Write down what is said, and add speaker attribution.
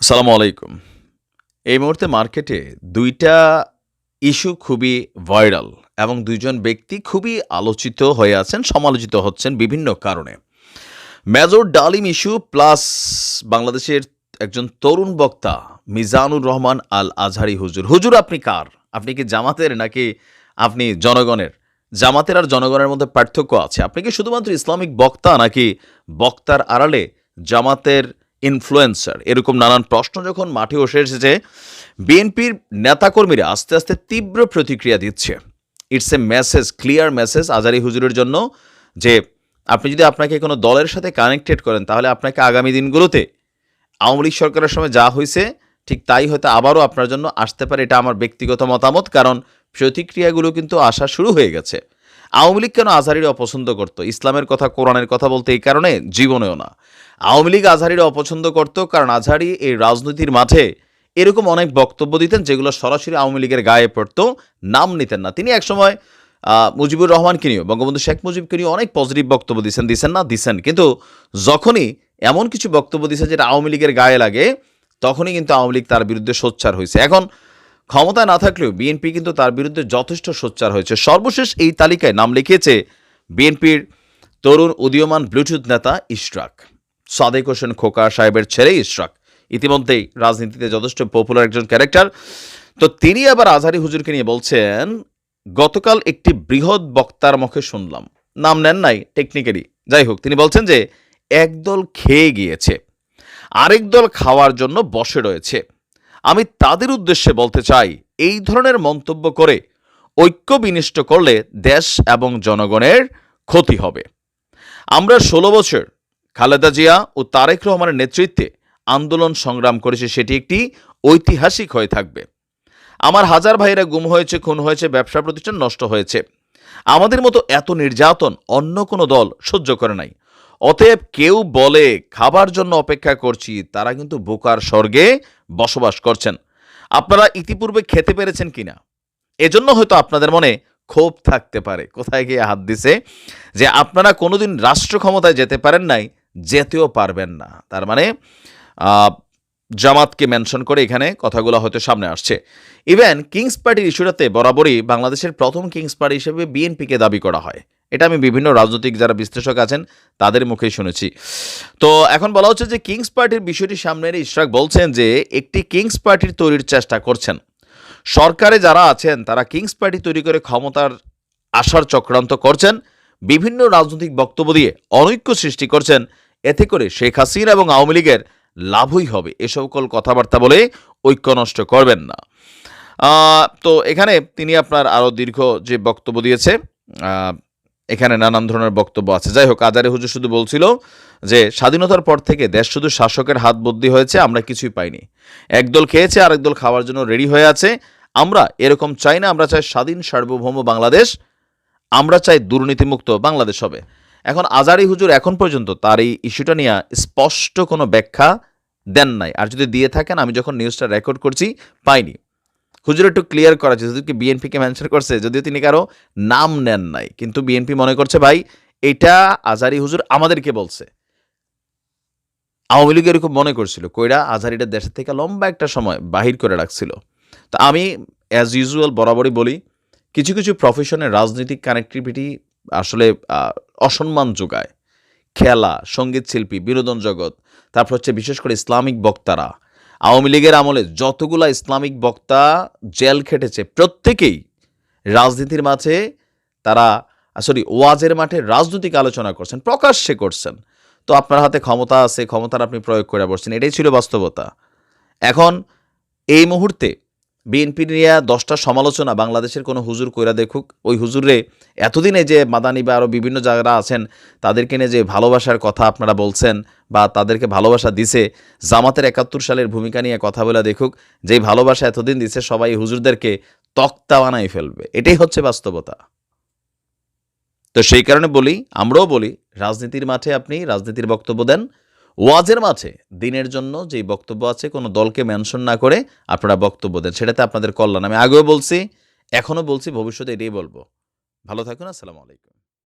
Speaker 1: আসসালামু আলাইকুম। এই মুহূর্তে মার্কেটে দুইটা ইস্যু খুবই ভাইরাল এবং দুইজন ব্যক্তি খুবই আলোচিত হয়ে আছেন, সমালোচিত হচ্ছেন বিভিন্ন কারণে। মেজর ডালিম ইস্যু প্লাস বাংলাদেশের একজন তরুণ বক্তা মিজানুর রহমান আল আজহারি হুজুর। হুজুর, আপনি কার? আপনি কি জামাতের নাকি আপনি জনগণের? জামাতের আর জনগণের মধ্যে পার্থক্য আছে। আপনি কি শুধুমাত্র ইসলামিক বক্তা নাকি বক্তার আড়ালে জামাতের ইনফ্লুয়েন্সার এরকম নানান প্রশ্ন যখন মাঠে বসে এসেছে, বিএনপির নেতাকর্মীরা আস্তে আস্তে তীব্র প্রতিক্রিয়া দিচ্ছে। It's a message clear message Azhari হুজুরের জন্য যে আপনি যদি আপনাকে কোনো দলের সাথে কানেক্টেড করেন, তাহলে আপনাকে আগামী দিনগুলোতে আওয়ামী লীগ সরকারের সময় যা হয়েছে, ঠিক তাই হয়তো আবারও আপনার জন্য আসতে পারে, এটা আমার ব্যক্তিগত মতামত, কারণ প্রতিক্রিয়াগুলো কিন্তু আসা শুরু হয়ে গেছে। আওয়ামী লীগ কেন আজহারির অপছন্দ করত? ইসলামের কথা, কোরআনের কথা বলতে এই কারণে জীবনেও না। আওয়ামী লীগ আজহারির অপছন্দ করত কারণ আজহারি এই রাজনীতির মাঠে এরকম অনেক বক্তব্য দিতেন যেগুলো সরাসরি আওয়ামী লীগের গায়ে পড়ত, নাম নিতেন না। তিনি একসময় মুজিবুর রহমানকে নিয়েও, বঙ্গবন্ধু শেখ মুজিবকে নিয়ে অনেক পজিটিভ বক্তব্য দিচ্ছেন দিচ্ছেন না দিচ্ছেন কিন্তু যখনই এমন কিছু বক্তব্য দিচ্ছে যেটা আওয়ামী লীগের গায়ে লাগে, তখনই কিন্তু আওয়ামী লীগ তার বিরুদ্ধে সোচ্চার হয়েছে এখন ক্ষমতায় না থাকলেও বিএনপি কিন্তু তার বিরুদ্ধে যথেষ্ট সোচ্চার হয়েছে। সর্বশেষ এই তালিকায় নাম লিখিয়েছে বিএনপির তরুণ উদীয়মান ব্লুটুথ নেতা ইশরাক। সাদেক হোসেন খোকা সাহেবের ছেলে ইশরাক। ইতিমধ্যেই রাজনীতিতে যথেষ্ট পপুলার একজন ক্যারেক্টার তো তিনি আবার আজহারি হুজুরকে নিয়ে বলছেন, গতকাল একটি বৃহৎ বক্তার মুখে শুনলাম। নাম নেন নাই টেকনিক্যালি যাই হোক, তিনি বলছেন যে, একদল খেয়ে গিয়েছে। আরেক দল খাওয়ার জন্য বসে রয়েছে। আমি তাদের উদ্দেশ্যে বলতে চাই, এই ধরনের মন্তব্য করে ঐক্য বিনিষ্ট করলে দেশ এবং জনগণের ক্ষতি হবে। আমরা ষোলো বছর খালেদা জিয়া ও তারেক রহমানের নেতৃত্বে আন্দোলন সংগ্রাম করেছে, সেটি একটি ঐতিহাসিক হয়ে থাকবে। আমার হাজার ভাইয়েরা গুম হয়েছে, খুন হয়েছে, ব্যবসা প্রতিষ্ঠান নষ্ট হয়েছে। আমাদের মতো এত নির্যাতন অন্য কোনো দল সহ্য করে নাই। অতএব কেউ বলে, খাবার জন্য অপেক্ষা করছি তারা কিন্তু বোকার স্বর্গে বসবাস করছেন। আপনারা ইতিপূর্বে খেতে পেরেছেন কিনা? এজন্য হয়তো আপনাদের মনে ক্ষোভ থাকতে পারে। কোথায় গিয়ে হাত দিছে যে আপনারা কোনোদিন রাষ্ট্র ক্ষমতায় যেতে পারেন নাই, যেতেও পারবেন না। তার মানে জামাতকে মেনশন করে এখানে কথাগুলো হয়তো সামনে আসছে। ইভেন কিংস পার্টির ইস্যুটাতে বরাবরই বাংলাদেশের প্রথম কিংস পার্টি হিসেবে বিএনপিকে দাবি করা হয়। এটা আমি বিভিন্ন রাজনৈতিক যারা বিশ্লেষক আছেন, তাদের মুখেই শুনেছি। তো এখন বলা হচ্ছে যে কিংস পার্টির বিষয়টি সামনে এনে ইশরাক বলছেন যে একটি কিংস পার্টির তৈরির চেষ্টা করছেন। সরকারে যারা আছেন, তারা কিংস পার্টি তৈরি করে ক্ষমতার আসার চক্রান্ত করছেন। বিভিন্ন রাজনৈতিক বক্তব্য দিয়ে অনৈক্য সৃষ্টি করছেন। এতে করে শেখ হাসিনা এবং আওয়ামী লীগের লাভই হবে। এ সকল কথাবার্তা বলে ঐক্য নষ্ট করবেন না। তো এখানে তিনি আপনার আরও দীর্ঘ যে বক্তব্য দিয়েছে এখানে নানান ধরনের বক্তব্য আছে। যাই হোক, আজারে হুজুর শুধু বলছিল যে, স্বাধীনতার পর থেকে দেশ শুধু শাসকের হাত বদলি হয়েছে, আমরা কিছুই পাইনি। একদল খেয়েছে, আরেক দল খাওয়ার জন্য রেডি হয়ে আছে। আমরা এরকম চাই না, আমরা চাই স্বাধীন সার্বভৌম বাংলাদেশ, আমরা চাই দুর্নীতিমুক্ত বাংলাদেশ হবে। এখন আজারি হুজুর এখন পর্যন্ত তার এই ইস্যুটা নিয়ে স্পষ্ট কোনো ব্যাখ্যা দেন নাই। আর যদি দিয়ে থাকেন, আমি যখন নিউজটা রেকর্ড করছি, পাইনি। হুজুর একটু ক্লিয়ার করা যদি কি বিএনপিকে মেনশন করছে, যদিও তিনি কারও নাম নেন নাই। কিন্তু বিএনপি মনে করছে, ভাই, এটা আজারি হুজুর আমাদেরকে বলছে। আওয়ামী লীগ এরকম মনে করছিল, কইরা আজারিটা দেশের থেকে লম্বা একটা সময় বাহির করে রাখছিল। তো আমি অ্যাজ ইউজুয়াল বরাবরই বলি, কিছু কিছু প্রফেশনের রাজনৈতিক কানেক্টিভিটি আসলে অসম্মান যোগায়। খেলা, সংগীত শিল্পী, বিনোদন জগৎ, তারপর হচ্ছে বিশেষ করে ইসলামিক বক্তারা। আওয়ামী লীগের আমলে যতগুলা ইসলামিক বক্তা জেল খেটেছে, প্রত্যেকেই রাজনীতির মাঝে তারা সরি ওয়াজের মাঠে রাজনৈতিক আলোচনা করছেন, প্রকাশ্যে করছেন। তো আপনার হাতে ক্ষমতা আছে, ক্ষমতার আপনি প্রয়োগ করে বসছেন, এটাই ছিল বাস্তবতা। এখন এই মুহূর্তে বিএনপি নিয়ে দশটা সমালোচনা বাংলাদেশের কোনো হুজুর কইরা দেখুক। ওই হুজুরে এতদিনে যে মাদানি বা আরও বিভিন্ন যারা আছেন, তাদেরকে নিয়ে যে ভালোবাসার কথা আপনারা বলছেন বা তাদেরকে ভালোবাসা দিছে, জামাতের একাত্তর সালের ভূমিকা নিয়ে কথা বলে দেখুক যেই ভালোবাসা এতদিন দিছে, সবাই হুজুরদেরকে তক্তা বানাই ফেলবে। এটাই হচ্ছে বাস্তবতা। তো সেই কারণে বলি, আমরাও বলি, রাজনীতির মাঠে আপনি রাজনীতির বক্তব্য দেন ওয়াজের মাঝে দিনের জন্য যেই বক্তব্য আছে কোনো দলকে মেনশন না করে আপনারা বক্তব্য দেন, সেটাতে আপনাদের কল্যাণ। আমি আগেও বলছি, এখনও বলছি, ভবিষ্যতে এটাই বলব। ভালো থাকুন, আসসালামু আলাইকুম।